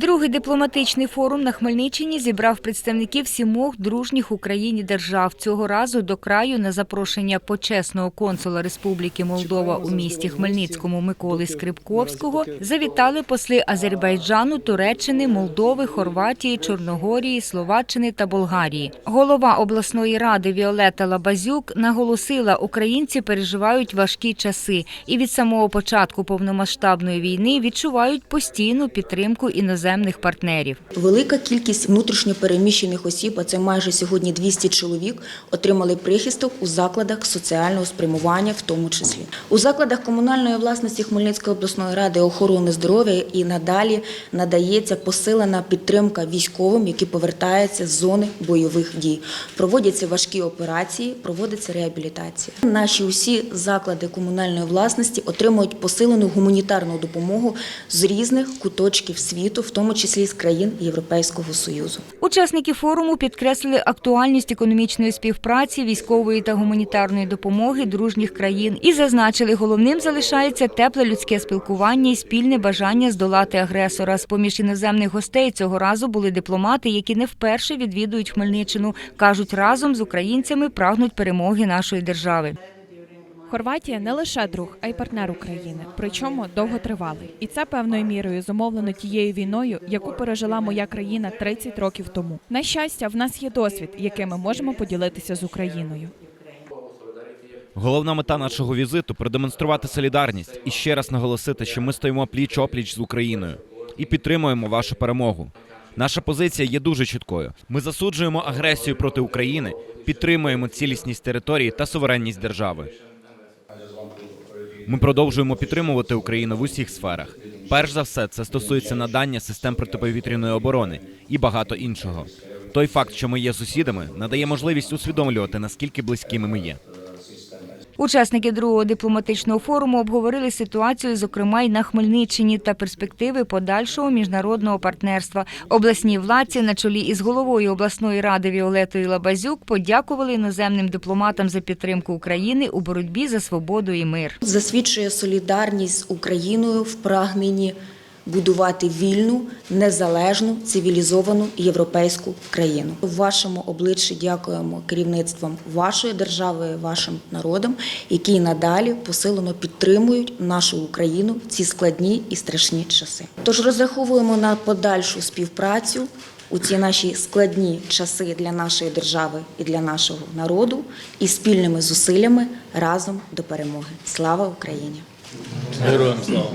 Другий дипломатичний форум на Хмельниччині зібрав представників сімох дружніх Україні держав. Цього разу до краю на запрошення почесного консула Республіки Молдова у місті Хмельницькому Миколи Скрипковського завітали посли Азербайджану, Туреччини, Молдови, Хорватії, Чорногорії, Словаччини та Болгарії. Голова обласної ради Віолета Лабазюк наголосила, українці переживають важкі часи і від самого початку повномасштабної війни відчувають постійну підтримку іноземних партнерів. Велика кількість внутрішньо переміщених осіб, а це майже сьогодні 200 чоловік, отримали прихисток у закладах соціального спрямування, в тому числі у закладах комунальної власності Хмельницької обласної ради охорони здоров'я і надалі надається посилена підтримка військовим, які повертаються з зони бойових дій. Проводяться важкі операції, проводиться реабілітація. Наші усі заклади комунальної власності отримують посилену гуманітарну допомогу з різних куточків світу, в тому числі з країн Європейського союзу. Учасники форуму підкреслили актуальність економічної співпраці, військової та гуманітарної допомоги дружніх країн і зазначили, головним залишається тепле людське спілкування і спільне бажання здолати агресора. З поміж іноземних гостей цього разу були дипломати, які не вперше відвідують Хмельниччину. кажуть, разом з українцями прагнуть перемоги нашої держави. Хорватія не лише друг, а й партнер України, причому довготривалий. І це певною мірою зумовлено тією війною, яку пережила моя країна 30 років тому. На щастя, в нас є досвід, яким ми можемо поділитися з Україною. Головна мета нашого візиту продемонструвати солідарність і ще раз наголосити, що ми стоїмо пліч опліч з Україною і підтримуємо вашу перемогу. Наша позиція є дуже чіткою. Ми засуджуємо агресію проти України, підтримуємо цілісність території та суверенність держави. Ми продовжуємо підтримувати Україну в усіх сферах. Перш за все, це стосується надання систем протиповітряної оборони і багато іншого. Той факт, що ми є сусідами, надає можливість усвідомлювати наскільки близькими ми є. Учасники другого дипломатичного форуму обговорили ситуацію, зокрема й на Хмельниччині, та перспективи подальшого міжнародного партнерства. Обласні владці на чолі із головою обласної ради Віолетою Лабазюк подякували іноземним дипломатам за підтримку України у боротьбі за свободу і мир. Засвідчує солідарність з Україною в прагненні будувати вільну, незалежну, цивілізовану європейську країну. В вашому обличчі дякуємо керівництвам вашої держави, вашим народам, які надалі посилено підтримують нашу Україну в ці складні і страшні часи. Тож розраховуємо на подальшу співпрацю у ці наші складні часи для нашої держави і для нашого народу, і спільними зусиллями разом до перемоги. Слава Україні! Героям слава!